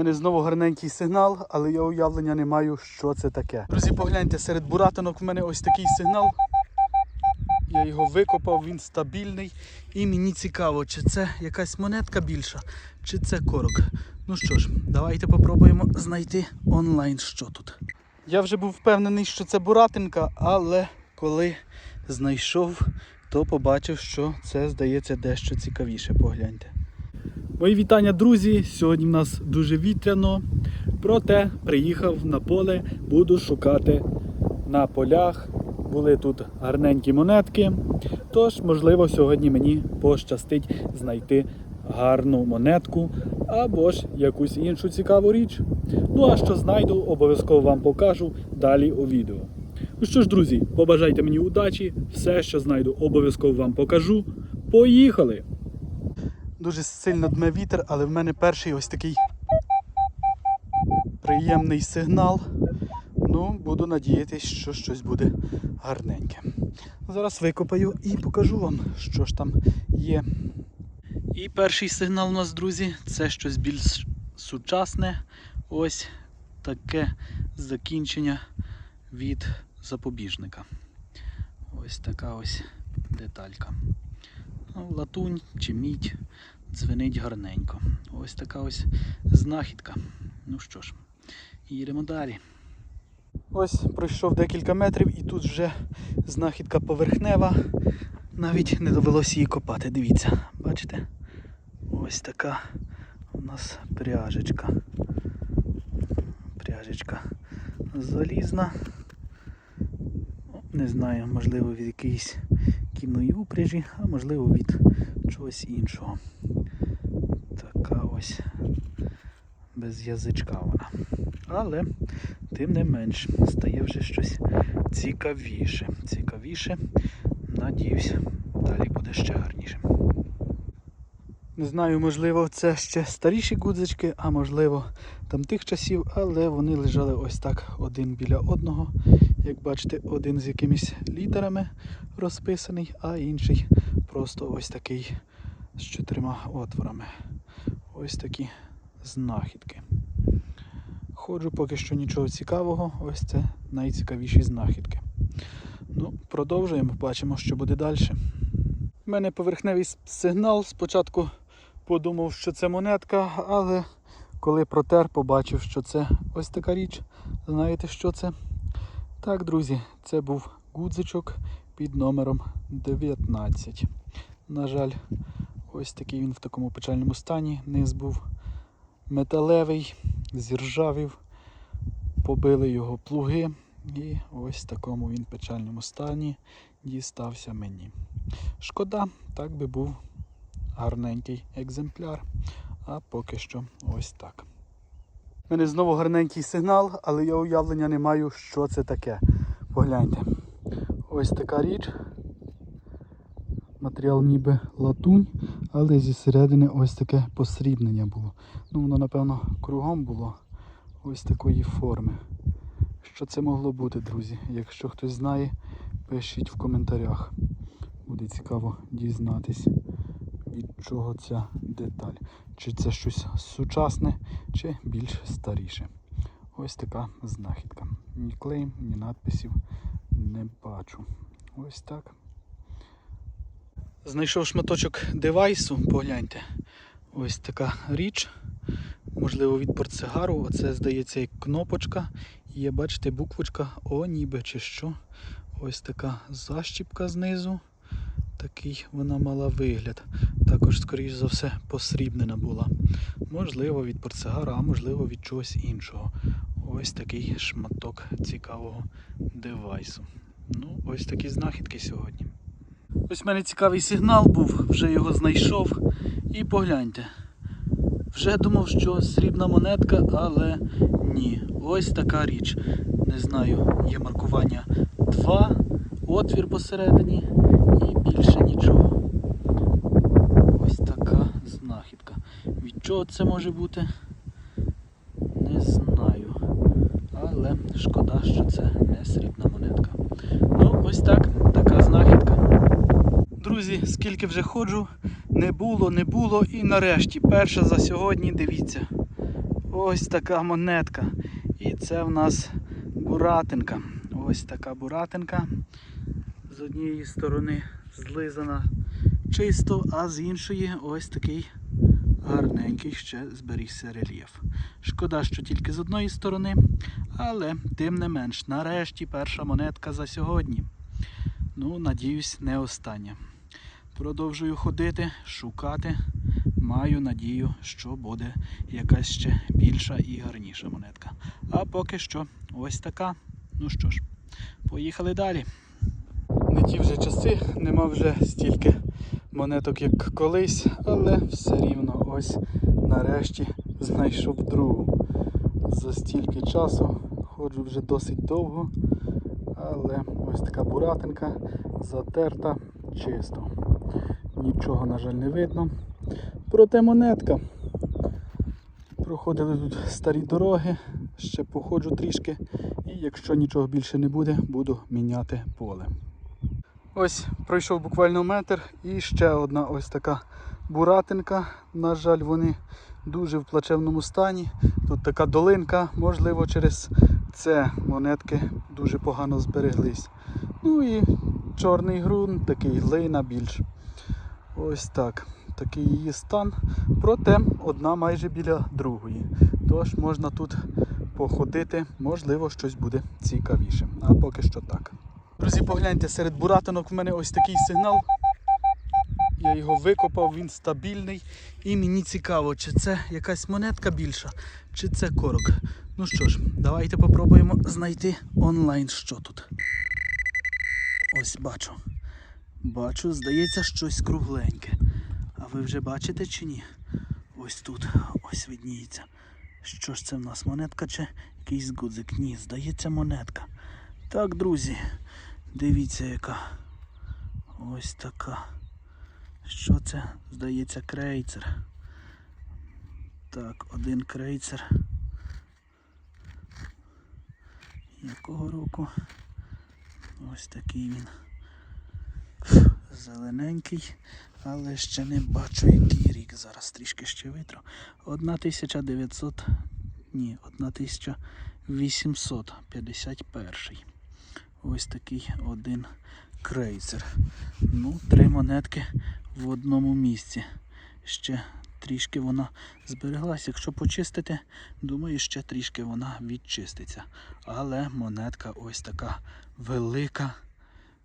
мене знову гарненький сигнал, але я уявлення не маю, що це таке. Друзі, погляньте, серед буратинок в мене ось такий сигнал. Я його викопав, він стабільний. І мені цікаво, чи це якась монетка більша, чи це корок. Ну що ж, давайте попробуємо знайти онлайн, що тут. Я вже був впевнений, що це буратинка, але коли знайшов, то побачив, що це здається дещо цікавіше. Погляньте. Мої вітання, друзі! Сьогодні в нас дуже вітряно. Проте приїхав на поле, буду шукати на полях. Були тут гарненькі монетки. Тож, можливо, сьогодні мені пощастить знайти гарну монетку або ж якусь іншу цікаву річ. Ну а що знайду, обов'язково вам покажу далі у відео. Ну що ж, друзі, побажайте мені удачі, все, що знайду, обов'язково вам покажу. Поїхали! Дуже сильно дме вітер, але в мене перший ось такий приємний сигнал. Ну, буду надіятись, що щось буде гарненьке. Зараз викопаю і покажу вам, що ж там є. І перший сигнал у нас, друзі, це щось більш сучасне. Ось таке закінчення від запобіжника. Ось така ось деталька. Ну, латунь чи мідь дзвенить гарненько. Ось така ось знахідка. Ну що ж, їдемо далі. Ось пройшов декілька метрів і тут вже знахідка поверхнева. Навіть не довелося її копати. Дивіться, бачите? Ось така у нас пряжечка. Пряжечка залізна. Не знаю, можливо від якоїсь кінної упряжі, а можливо від чогось іншого. Така ось без язичка вона. Але тим не менш стає вже щось цікавіше. Цікавіше. Надіюсь, далі буде ще гарніше. Не знаю, можливо, це ще старіші гудзички, а можливо там тих часів, але вони лежали ось так один біля одного. Як бачите, один з якимись літерами розписаний, а інший просто ось такий з чотирма отворами. Ось такі знахідки. Ходжу поки що нічого цікавого, ось це найцікавіші знахідки. Ну, продовжуємо, бачимо, що буде далі. У мене поверхневий сигнал. Спочатку подумав, що це монетка, але коли протер, побачив, що це ось така річ. Знаєте, що це? Так, друзі, це був гудзичок під номером 19. На жаль, ось такий він в такому печальному стані. Низ був металевий, зіржавів, побили його плуги, і ось в такому він печальному стані дістався мені. Шкода, так би був гарненький екземпляр, а поки що ось так. У мене знову гарненький сигнал, але я уявлення не маю, що це таке. Погляньте. Ось така річ. Матеріал ніби латунь, але зі середини ось таке посрібнення було. Ну, воно, напевно, кругом було ось такої форми. Що це могло бути, друзі? Якщо хтось знає, пишіть в коментарях. Буде цікаво дізнатись, чого ця деталь. Чи це щось сучасне, чи більш старіше. Ось така знахідка. Ні клейм, ні надписів не бачу. Ось так. Знайшов шматочок девайсу, погляньте. Ось така річ. Можливо, від портсигару. Оце, здається, як кнопочка. Є, бачите, буквочка О, ніби чи що. Ось така защіпка знизу. Такий вона мала вигляд. Також, скоріш за все, посрібнена була. Можливо, від портсигара, а можливо від чогось іншого. Ось такий шматок цікавого девайсу. Ну, ось такі знахідки сьогодні. Ось в мене цікавий сигнал був, вже його знайшов. І погляньте. Вже думав, що срібна монетка, але ні. Ось така річ. Не знаю, є маркування 2, отвір посередині і більше нічого. Ось така знахідка. Чого це може бути? Не знаю. Але шкода, що це не срібна монетка. Ну, ось так, така знахідка. Друзі, скільки вже ходжу, не було, не було. І нарешті, перша за сьогодні, дивіться. ось така монетка. І це в нас буратинка. Ось така буратинка. З однієї сторони злизана чисто, а з іншої ось такий гарненький ще зберігся рельєф. Шкода, що тільки з одної сторони, але тим не менш, нарешті перша монетка за сьогодні. Ну, надіюсь, не остання. Продовжую ходити, шукати. Маю надію, що буде якась ще більша і гарніша монетка. А поки що ось така. Ну що ж, поїхали далі. Не ті вже часи, нема вже стільки монеток, як колись, але все рівно ось нарешті знайшов другу. За стільки часу ходжу вже досить довго, але ось така буратинка затерта чисто. Нічого, на жаль, не видно. Проте монетка. Проходили тут старі дороги, ще походжу трішки, і якщо нічого більше не буде, буду міняти поле. Ось пройшов буквально метр і ще одна ось така буратинка. На жаль, вони дуже в плачевному стані. Тут така долинка, можливо, через це монетки дуже погано збереглись. Ну і чорний ґрунт, такий глина більш. Ось так. Такий її стан. Проте одна майже біля другої. Тож можна тут походити, можливо, щось буде цікавіше. А поки що так. Друзі, погляньте, серед буратинок в мене ось такий сигнал. Я його викопав, він стабільний. І мені цікаво, чи це якась монетка більша, чи це корок. Ну що ж, давайте попробуємо знайти онлайн, що тут. Ось бачу. Бачу, здається, щось кругленьке. А ви вже бачите чи ні? Ось тут, ось видніється. Що ж це в нас монетка чи якийсь гудзик? Ні, здається, монетка. Так, друзі, дивіться яка. Ось така. Що це? Здається, крейцер. Так, один крейцер. Якого року? Ось такий він. Зелененький, але ще не бачу, який рік. Зараз трішки ще витру. 1900. Ні, 1851. Ось такий один крейсер. Ну, три монетки в одному місці. Ще трішки вона збереглась. Якщо почистити, думаю, ще трішки вона відчиститься. Але монетка ось така велика,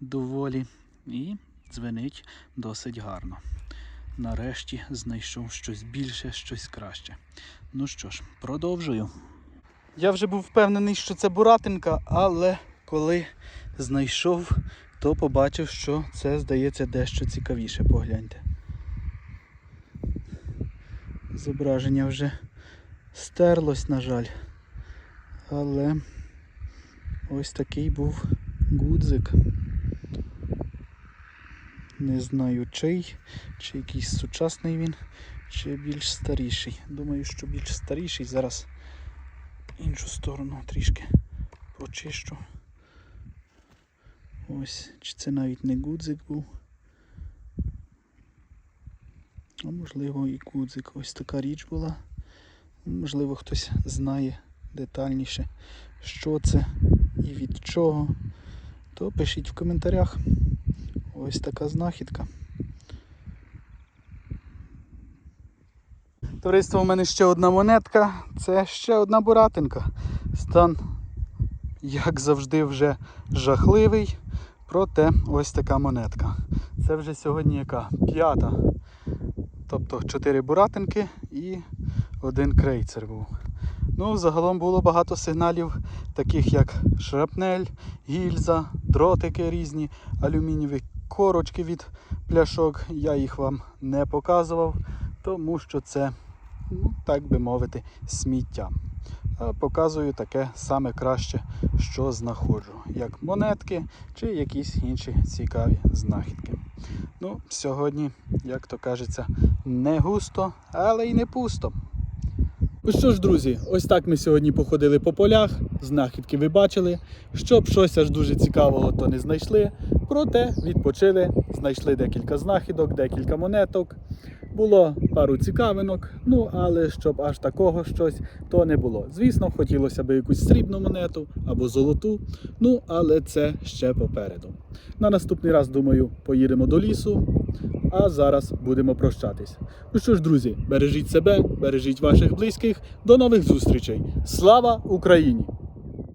доволі. І дзвенить досить гарно. Нарешті знайшов щось більше, щось краще. Ну що ж, продовжую. Я вже був впевнений, що це буратинка, але коли знайшов, то побачив, що це здається дещо цікавіше. Погляньте. Зображення вже стерлось, на жаль. Але ось такий був гудзик. Не знаю чий, чи якийсь сучасний він, чи більш старіший. Думаю, що більш старіший. Зараз іншу сторону трішки почищу. Ось, чи це навіть не гудзик був. А можливо і гудзик. Ось така річ була. Можливо, хтось знає детальніше, що це і від чого. То пишіть в коментарях. Ось така знахідка. Товариство, у мене ще одна монетка, це ще одна буратинка. Стан, як завжди, вже жахливий. Проте ось така монетка. Це вже сьогодні яка? П'ята. Тобто 4 буратинки і один крейцер був. Ну, загалом було багато сигналів, таких як шрапнель, гільза, дротики різні, алюмінієві корочки від пляшок. Я їх вам не показував, тому що це, ну, так би мовити, сміття. А показую таке саме краще, що знаходжу, як монетки чи якісь інші цікаві знахідки. Ну, сьогодні, як то кажеться, не густо, але й не пусто. Ну що ж, друзі, ось так ми сьогодні походили по полях, знахідки ви бачили. Щоб щось аж дуже цікавого, то не знайшли. Проте відпочили, знайшли декілька знахідок, декілька монеток. Було пару цікавинок, ну але щоб аж такого щось, то не було. Звісно, хотілося б якусь срібну монету або золоту, ну але це ще попереду. На наступний раз, думаю, поїдемо до лісу, а зараз будемо прощатись. Ну що ж, друзі, бережіть себе, бережіть ваших близьких. До нових зустрічей. Слава Україні!